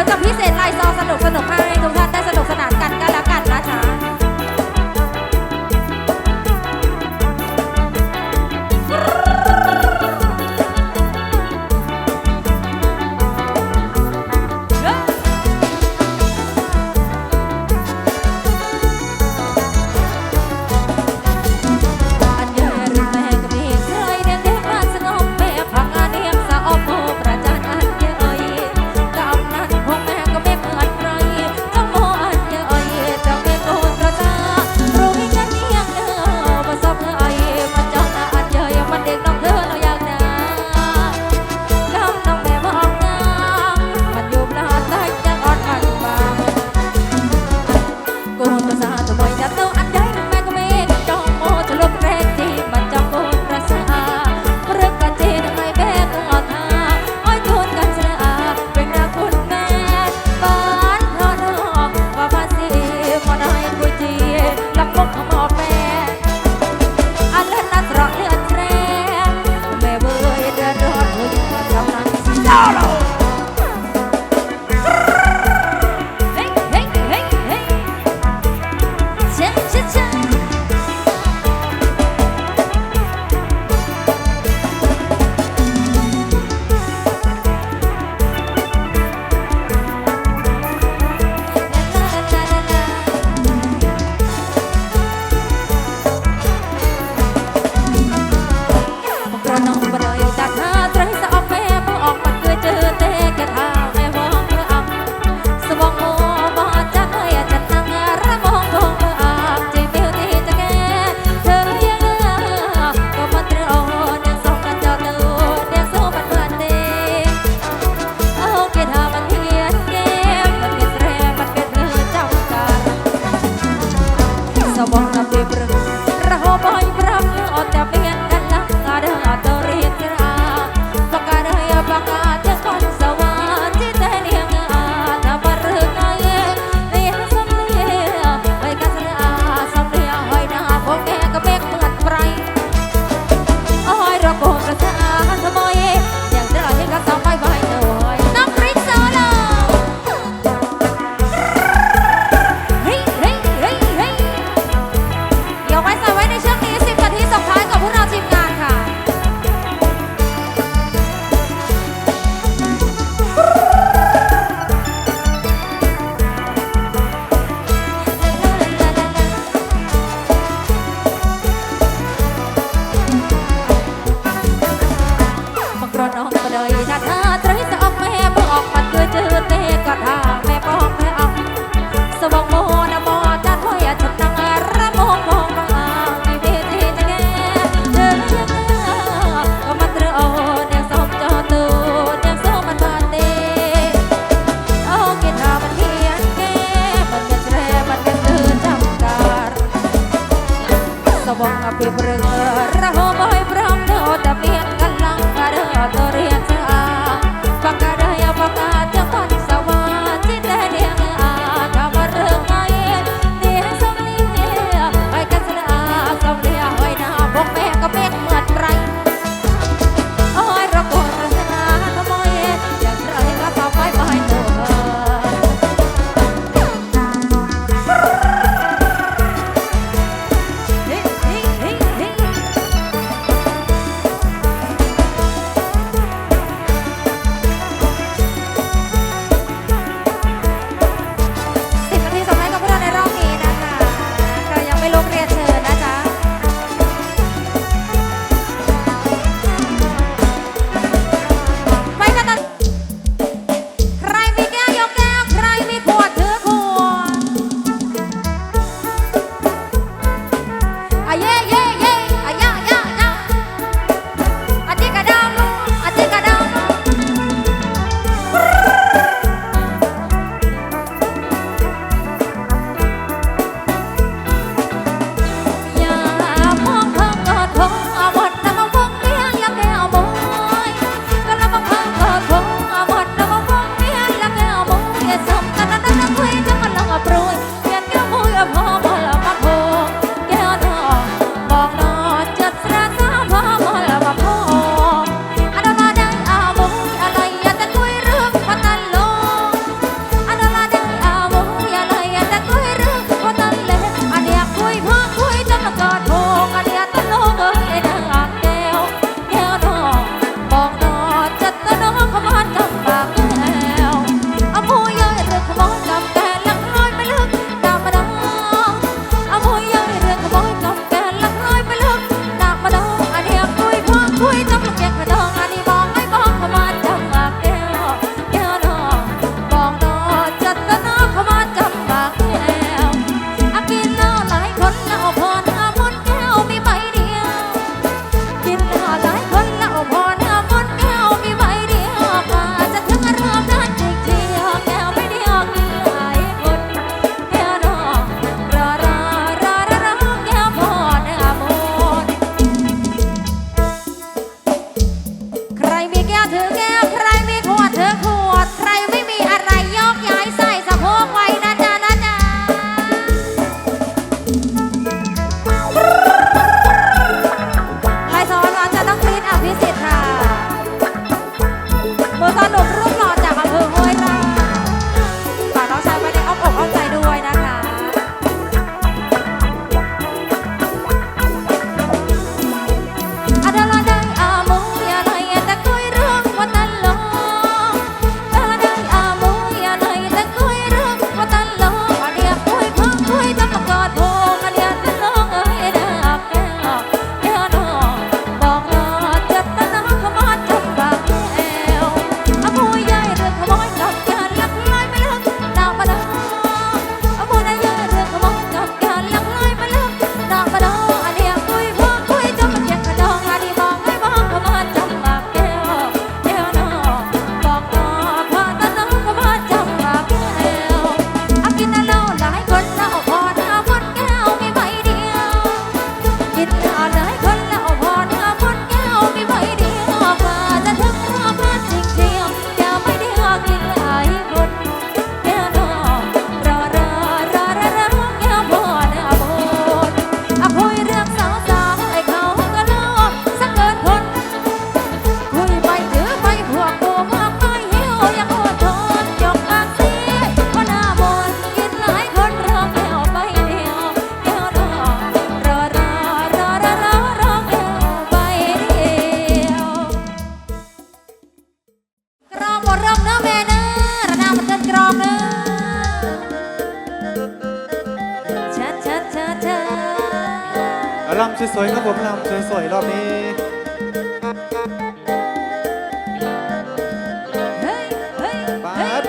แล้จะพิเศษลายซอ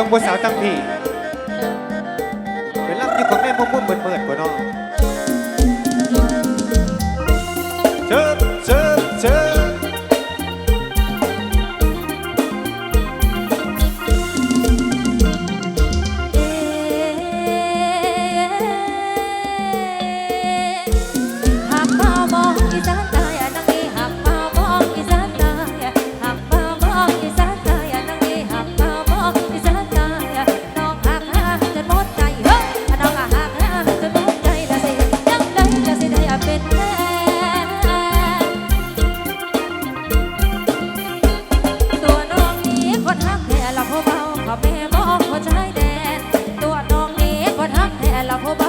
บางบัวสาวตั้งพี่เป็นรับอยู่กับแม่มุ่งมุ่งเปิดเปิดกว่าน้อง el arroba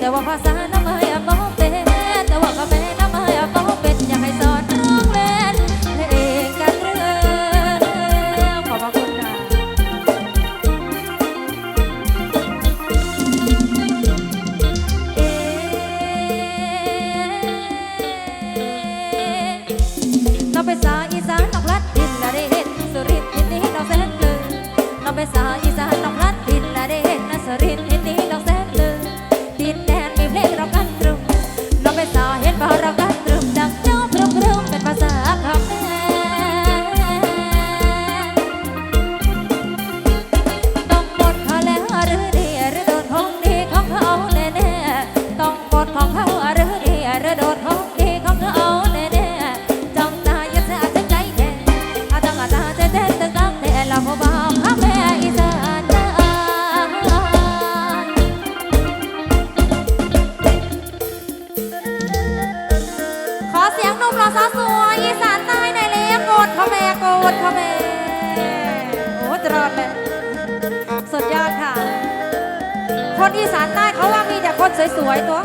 แต่ว่าภาษาน้ำมไยาบอกเต้แต่ว่าก็เป็ คนอีสานใต้เขาว่ามีแต่คนสวยๆตัว